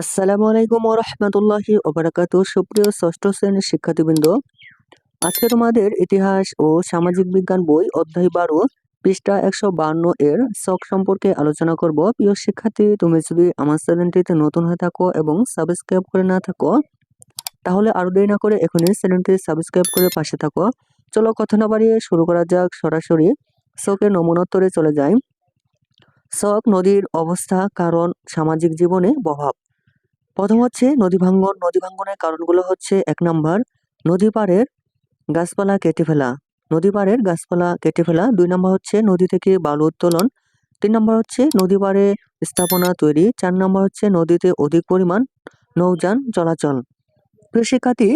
আসসালামু আলাইকুম রহমতুল্লাহি ওবরাকাত সুপ্রিয় ষষ্ঠ শ্রেণির শিক্ষার্থীবৃন্দ, আজকে তোমাদের ইতিহাস ও সামাজিক বিজ্ঞান বই অধ্যায় বারো, পৃষ্ঠা একশো বান্ন এর শখ সম্পর্কে আলোচনা করব। প্রিয় শিক্ষার্থী, তুমি যদি আমার চ্যানেলটিতে নতুন হয়ে থাকো এবং সাবস্ক্রাইব করে না থাকো, তাহলে আরও দেরি না করে এখনই চ্যানেলটি সাবস্ক্রাইব করে পাশে থাকো। চলো কথা না বাড়িয়ে শুরু করা যাক সরাসরি। শখের নমুনোত্তরে চলে যাই। শখ, নদীর অবস্থা, কারণ, সামাজিক জীবনে প্রভাব। প্রথম হচ্ছে নদী ভাঙ্গন। নদী ভাঙ্গনের কারণগুলো হচ্ছে এক নম্বর, নদী পাড়ের গাছপালা কেটে ফেলা। নদী পাড়ের গাছপালা কেটে ফেলা। দুই নম্বর হচ্ছে নদী থেকে বালু উত্তোলন। তিন নম্বর হচ্ছে নদী পাড়ে স্থাপনা তৈরি। চার নম্বর হচ্ছে নদীতে অধিক পরিমাণ নৌযান চলাচল। প্রিয় শিক্ষার্থী,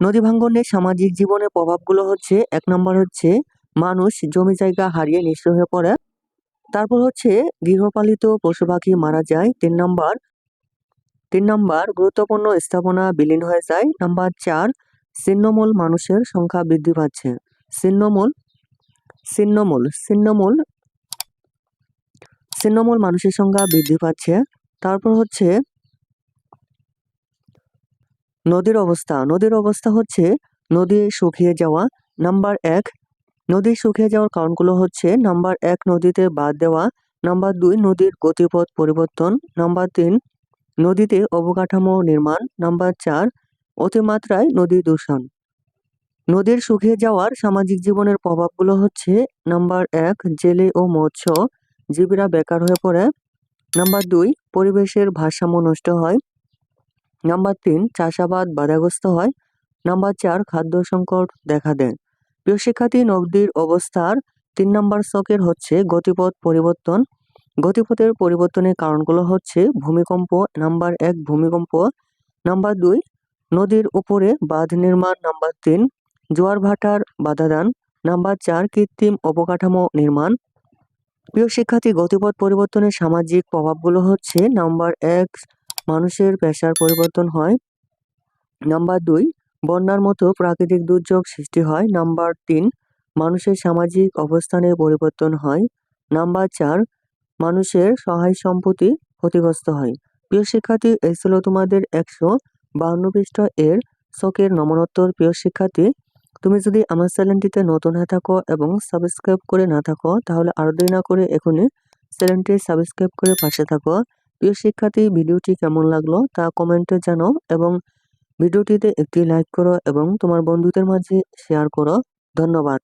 নদী ভাঙ্গনের সামাজিক জীবনের প্রভাবগুলো হচ্ছে, এক নম্বর হচ্ছে মানুষ জমি জায়গা হারিয়ে নিঃস্ব হয়ে পড়ে। তারপর হচ্ছে গৃহপালিত পশু পাখি মারা যায়। তিন নম্বর তিন নম্বর, গুরুত্বপূর্ণ স্থাপনা বিলীন হয়ে যায়। নাম্বার চার, ছিন্নমূল মানুষের সংখ্যা বৃদ্ধি পাচ্ছে। ছিন্নমূল ছিন্নমূল ছিন্নমূল ছিন্নমূল মানুষের সংখ্যা বৃদ্ধি পাচ্ছে। তারপর হচ্ছে নদীর অবস্থা। নদীর অবস্থা হচ্ছে নদী শুকিয়ে যাওয়া। নাম্বার এক, নদী শুকিয়ে যাওয়ার কারণগুলো হচ্ছে, নাম্বার এক, নদীতে বাদ দেওয়া। নাম্বার দুই, নদীর গতিপথ পরিবর্তন। নাম্বার তিন নদীতে অবকাঠামো নির্মাণ নাম্বার চার, অতিমাত্রায় নদী দূষণ। নদীর শুকিয়ে যাওয়ার সামাজিক জীবনের প্রভাবগুলো হচ্ছে, নাম্বার এক, জেলে ও মৎস্য জীবীরা বেকার হয়ে পড়ে। নাম্বার দুই, পরিবেশের ভারসাম্য নষ্ট হয়। নাম্বার তিন, চাষাবাদ বাধাগ্রস্ত হয়। নাম্বার চার, খাদ্য সংকট দেখা দেয়। প্রিয় শিক্ষার্থী, নদীর অবস্থার তিন নম্বর শকের হচ্ছে গতিপথ পরিবর্তন। গতিপথের পরিবর্তনের কারণগুলো হচ্ছে ভূমিকম্প নাম্বার এক ভূমিকম্প, নাম্বার দুই নদীর উপরে বাঁধ নির্মাণ, নাম্বার তিন জোয়ার ভাটার বাধাদান, নাম্বার চার কৃত্রিম অবকাঠামো নির্মাণ। প্রিয় শিক্ষার্থী, গতিপথ পরিবর্তনের সামাজিক প্রভাবগুলো হচ্ছে, নাম্বার এক মানুষের পেশার পরিবর্তন হয়, নাম্বার দুই বন্যার মতো প্রাকৃতিক দুর্যোগ সৃষ্টি হয়, নাম্বার তিন মানুষের সামাজিক অবস্থানের পরিবর্তন হয়, নাম্বার চার মানুষের সহায় সম্পত্তি ক্ষতিগ্রস্ত হয়। প্রিয় শিক্ষার্থী, এই ছিল তোমাদের একশো বাহান্ন পৃষ্ঠ এর শখের নমনোত্তর। প্রিয় শিক্ষার্থী, তুমি যদি আমার চ্যানেলটিতে নতুন হয়ে থাকো এবং সাবস্ক্রাইব করে না থাকো, তাহলে আরও দেরি না করে এখনই চ্যানেলটি সাবস্ক্রাইব করে পাশে থাকো। প্রিয় শিক্ষার্থী, ভিডিওটি কেমন লাগল তা কমেন্টে জানাও এবং ভিডিওটিতে একটি লাইক করো এবং তোমার বন্ধুদের মাঝে শেয়ার করো। ধন্যবাদ।